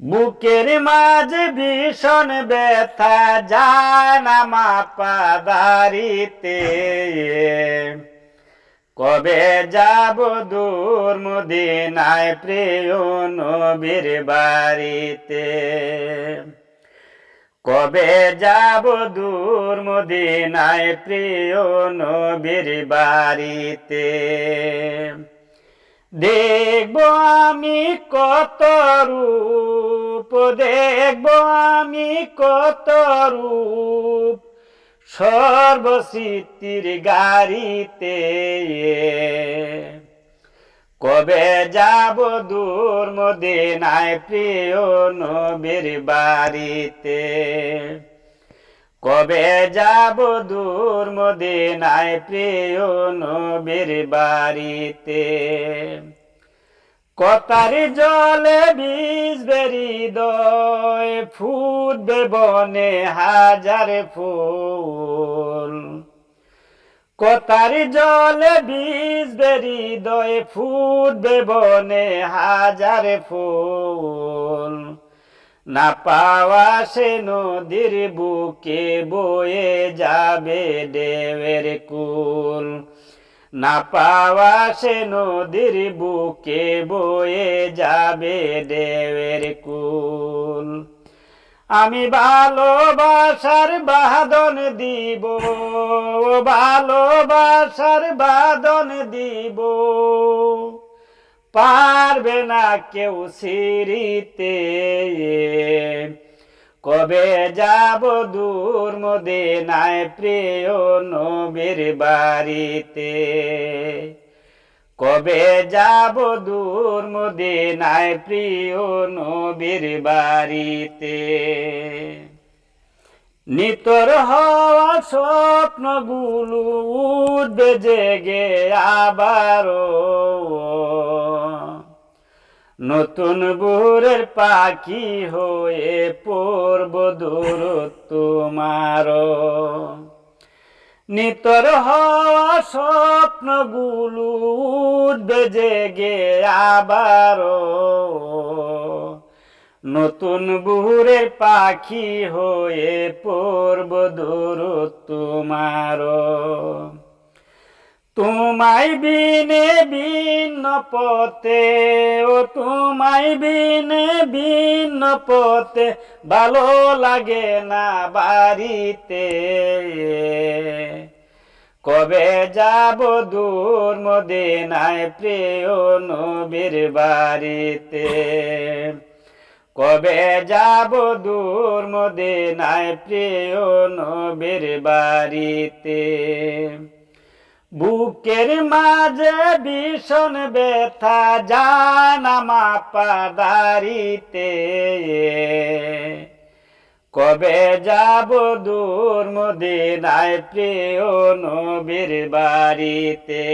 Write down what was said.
বুকের মাঝে ভীষণ ব্যথা, জানা মাপা দারিতে কবে যাব দূর মদিনায় প্রিয় নবীর বাড়িতে? কবে যাব দূর মদিনায় প্রিয় নবীর বাড়িতে? দেখব আমি কত রূপ, দেখব আমি কত রূপ। সর্বস্মৃতির গাড়িতে কবে যাব দূর মদিনায় প্রিয় নবীর বাড়িতে? কবে যাব দূর মদিনায় প্রিয় নবীর বাড়িতে? কতার জলে বীজ দয় ফুটবে বনে হাজার ফুল। কতার জলে বীজ দয় ফুটবে বনে হাজার ফুল। না পাওয়া সে নদীর বুকে বয়ে যাবে দেবের কুল। না পাওয়া সে নদীর বুকে বয়ে যাবে দেবের কুল। আমি ভালোবাসার বাদন দিব, ভালোবাসার বাদন দিব। পারবে না কেউ সিঁড়িতে। কবে যাব দূর মদিনায় প্রিয় নবীর বাড়িতে? কবে যাব দূর মদিনায় প্রিয় নবীর বাড়িতে? নিতর হওয়া স্বপ্নগুলো উঠবে জেগে আবারও। নতুন বুরের পাখি হয়ে পূর্ব দূর তোমার। নিতর হওয়া স্বপ্নগুলো উঠবে জেগে আবারও নতুন বুহুরের পাখি হয়ে পূর্ব দূর তোমার। তোমায় বিনে ভিন্ন পথে, ও তোমায় বিনে ভিন্ন পথে, ভালো লাগে না বাড়িতে। কবে যাব দূর মদিনায় প্রিয় নবীর বাড়িতে? কবে যাব দূর মদিনায় প্রিয় নবীর বাড়িতে? বুকের মাঝে ভীষণ ব্যথা জানা মাপা দারিতে কবে যাব দূর মদিনায় প্রিয় নবীর বাড়িতে?